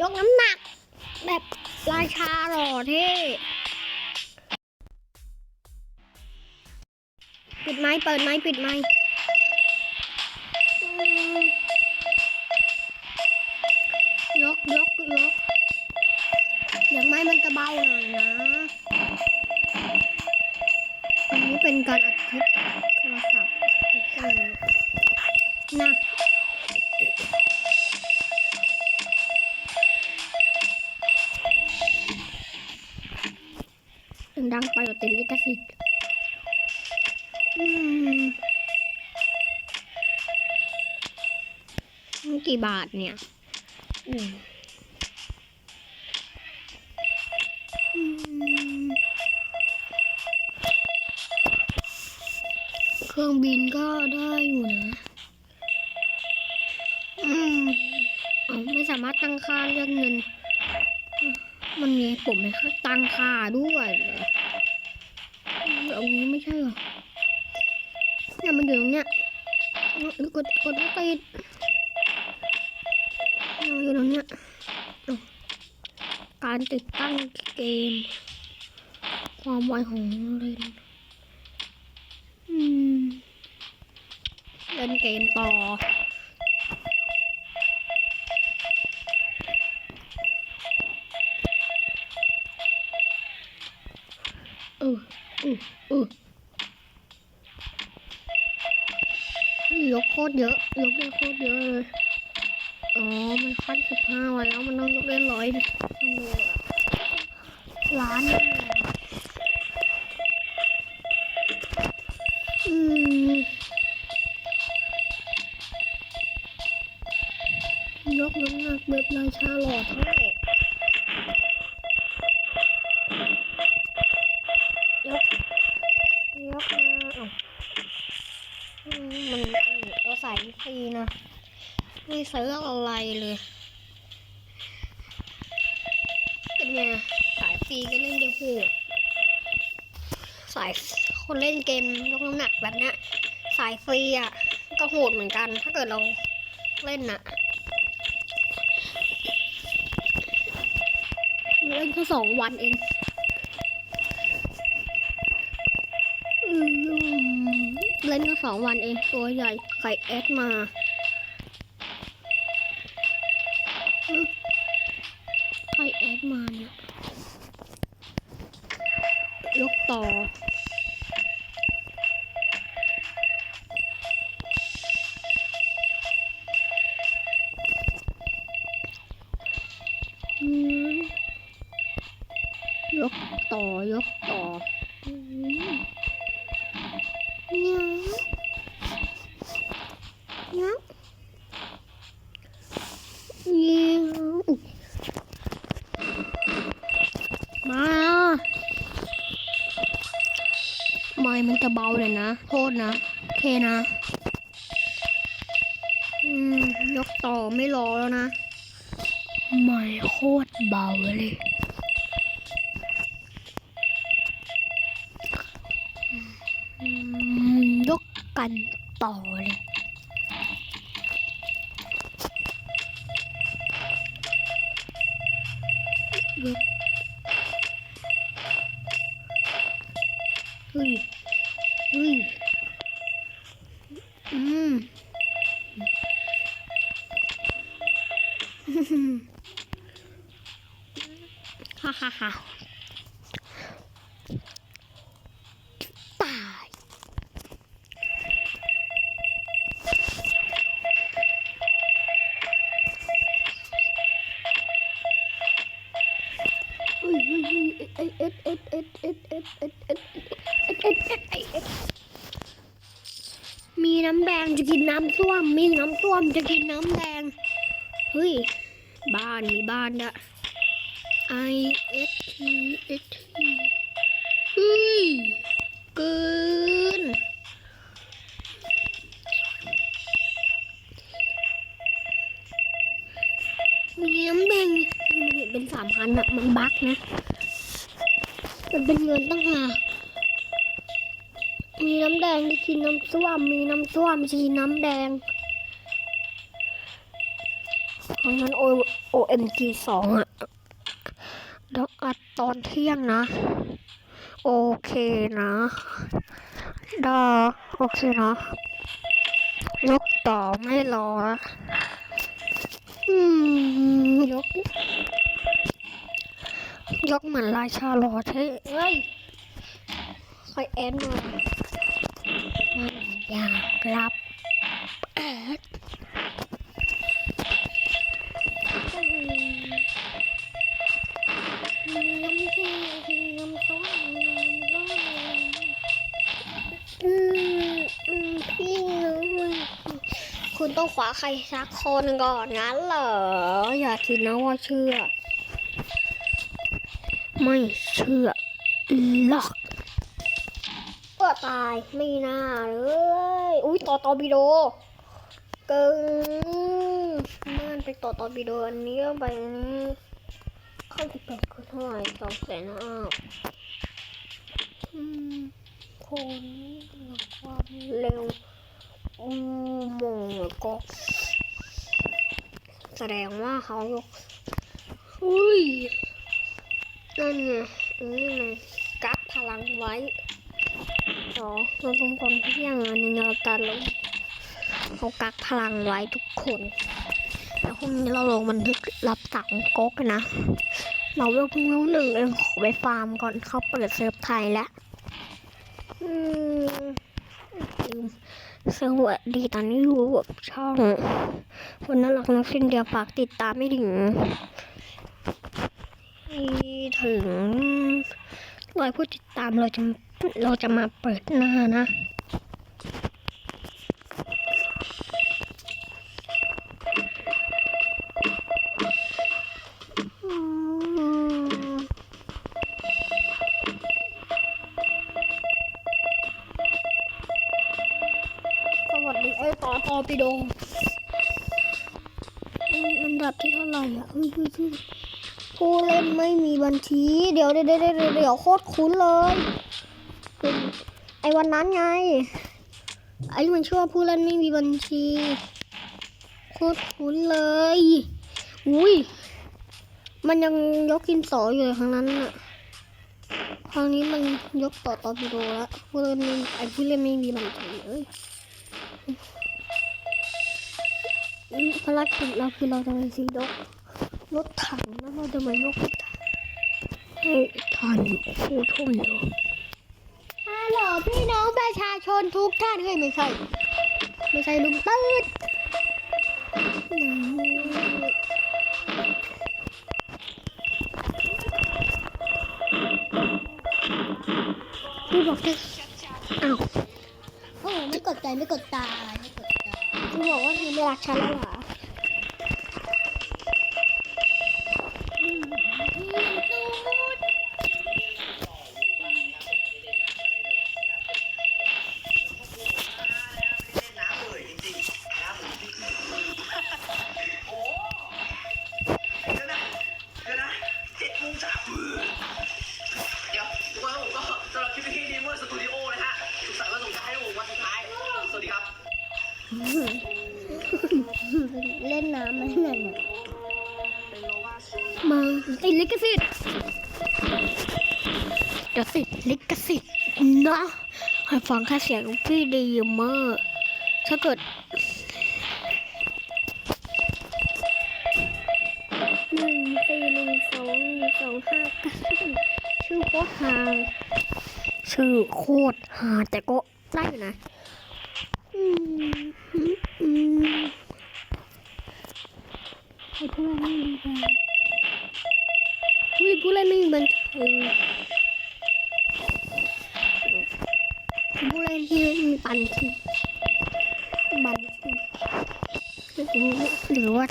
ยกน้ำหนัก แบบราชาหล่อเท่ปิดไม้เปิดไม้ปิดไม้อืมยกยกยกอย่างไม้มันจะเบาหน่อยนะ อันนี้เป็นการอัดคลิปโทรศัพท์นะ งดังไปกว่าติดลิขสิทธิ์อืมกี่บาทเนี่ยอืมเครื่องบินก็ได้อยู่นะ อืมอ๋อไม่สามารถตั้งค่าเรื่องเงิน มันมีปุ่มให้ตั้งค่าด้วย ใช่หรอเนี่ยมันอยู่ตรงเนี้ยหรือกดกดไม่ติดเนี่ยอยู่ตรงเนี้ยการติดตั้งเกม ความไวของเล่นอืมเล่นเกมต่อเออเออเออ ตรเยอะ ยกได้โคตรเยอะเลย อ๋อ มันขั้นสิบห้าวันแล้วมันต้องยกได้ร้อยทำเลยอะล้านอืมยกน้ำหนักแบบราชาหล่อเท่ย นะ ไม่ซื้ออะไรเลย เป็นไงสายฟรีก็เล่นได้โหดสายคนเล่นเกมยกน้ำหนักแบบเนี้ยสายฟรีอะก็โหดเหมือนกัน ถ้าเกิดเราเล่นน่ะเล่นแค่สองวันเอง เล่นแค่สองวันเองตัวใหญ่ไข่แอดมาไข่แอดมาเนี่ยยกต่ออืมยก ไม้มันจะเบาเลยนะ โทษนะ โอเคนะอืมยกต่อไม่รอแล้วนะ ไม่โคตรเบาเลย ยกกันต่อเลย ยกเฮ้ย 嗯。嗯，哈哈哈。 น้ำแดงจะกินน้ำส้วม มีน้ำส้วมจะกินน้ำแดง เฮ้ย บ้านมีบ้านอะ I S T S T เฮ้ยเกินมีน้ำแดงมันเป็นสามพันอะมันบั๊กนะ มันเป็นเงินตั้งหาก มีน้ำแดงที่กินน้ำส้วม มีน้ำส้วมที่กินน้ำแดงขอราะงั้น O OMG สองอะเดี๋ยวอัดตอนเที่ยงนะ โอเคนะดาโอเคนะยกต่อไม่รอละอืมยก ยกเหมือนราชารอใช่เอ้ยคอยแอนหน่อยมัน อยากรับแอดน้ำพี่น้ำส้มน้ำร้อนอืมอืมพี่น้องคุณต้องขวาใครสักคนก่อนงั้นเหรอ อย่าคิดนะว่าเชื่อ ไม่เชื่อ ตายไม่น่าเลย อุ้ยต่อตอร์ปิโดเกินมันไปต่อตอร์ปิโดอันนี้ไปนี้ข้าวที่แปดคือเท่าไหร่สองแสนห้าอืมคนความเร็วอืมมงก็แสดงว่าเขายกอุ้ยนั่นไงนี่ไงกักพลังไว้ เดี๋ยวเราต้องคนที่ย่างอันนี้เราตัดลงเขากักพลังไว้ทุกคนแล้วพรุ่งนี้เราลงบันทึกรับสั่งก๊กนะ เราเพิ่งเพิ่งรู้หนึ่งเองขอไปฟาร์มก่อนเขาเปิดเซิร์ฟไทยแล้วอืมลืมสวัสดีตอนนี้รู้แบบช่องคนน่ารักนักสิ้นเดียวฝากติดตามไม่ถึงถึงร้อยผู้ติดตามเราจะ เราจะมาเปิดหน้านะอืมสวัสดีไอ้ต่อตอปิโดอืมอันดับที่เท่าไหร่อะผู้เล่นไม่มีบัญชี เดี๋ยวเดี๋ยวเดี๋ยวเดี๋ยวโคตรคุ้นเลย ไอ้วันนั้นไง ไอ้มันชื่อว่าผู้เล่นไม่มีบัญชีโคตรคุ้นเลย อุ้ย มันยังยกกินสออยู่เลยครั้งนั้นน่ะครั้งนี้มันยกต่อตอร์ปิโดแล้วผู้เล่นไอ้ผู้เล่นไม่มีบัญชีเลยภารกิจเราคือเราจะไปซื้อยกรถถังแล้วเราจะมายกถังให้ท่านผู้ชมดู ฮัลโหลพี่น้องประชาชนทุกท่านเฮ้ยไม่ใช่ ไม่ใช่ลุงตืดพี่บอกจะอ้าวโอ้ไม่กดใจไม่กดตาไม่กดตาพี่บอกว่าพี่ไม่รักฉันแล้วเหรอ เดี๋ยวติดลิขสิทธิ์นะให้ฟังแค่เสียงพี่ดีมากถ้าเกิดหนึ่งสี่หนึ่งสองหนึ่งสองห้าเก้าชื่อโคตรฮาชื่อโคตรฮาแต่ก็ได้อยู่นะ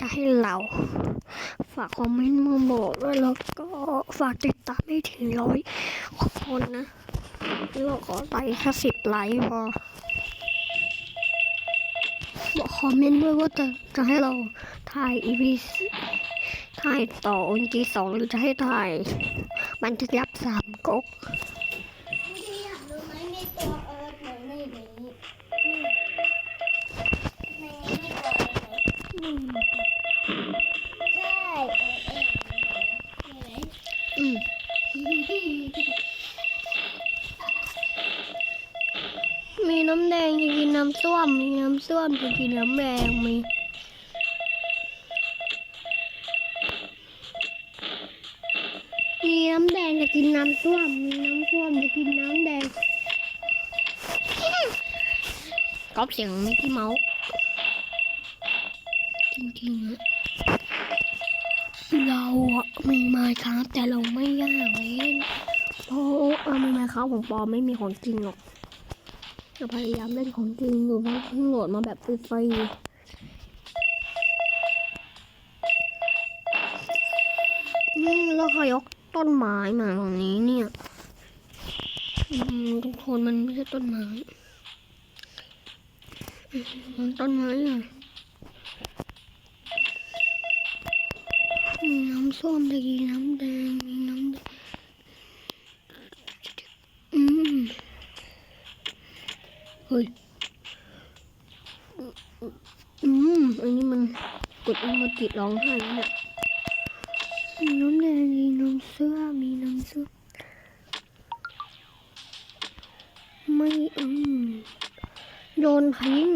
จะให้เรา ฝากคอมเมนต์มาบอกด้วยแล้วก็ฝากติดตามให้ถึงร้อยคนนะเราขอไลค์แค่สิบไลค์พอบอกคอมเมนต์ด้วยว่าจะจะให้เราถ่าย EP ถ่ายต่อ ONG สองหรือจะให้ถ่ายบันทึกรับสามก๊ก มีน้ำส้วมจะกินน้ำแดงมีมีน้ำแดงจะกินน้ำส้วมมีน้ำส้วมจะกินน้ำแดงก๊อปเสียงไมิกกี้เมาส์จริงๆอะเราอะมีไม้ครับแต่เราไม่อยากเล่นเพราะเอามีไม้ครับของปอไม่มีของจริงหรอก เราพยายามเล่นของจริงอยู่เพราะเพิ่งโหลดมาแบบฟรีๆนี่แล้วเขยกต้นไม้มาตรงนี้เนี่ยทุกคนมันไม่ใช่ต้นไม้ มันต้นไม้อะน้ำส้มตะกี้น้ำแดงมีน้ำแดงอืมเฮ้ย อืม อันนี้มันกดอิโมจิร้องไห้เนี่ยมีน้ำแดงมีน้ำเสื้อ มีน้ำเสื้อ ไม่อืมโยนทิ้ง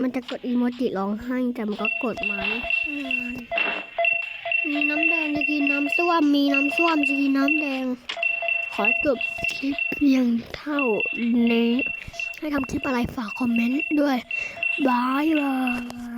มันจะกดอีโมจิร้องไห้แต่มันก็กดมาไม่ทันมีน้ำแดงจะกินน้ำส้วม มีน้ำส้วมจะกินน้ำแดง ขอจบคลิปเพียงเท่านี้ ให้ทำคลิปอะไรฝากคอมเมนต์ด้วยบายบาย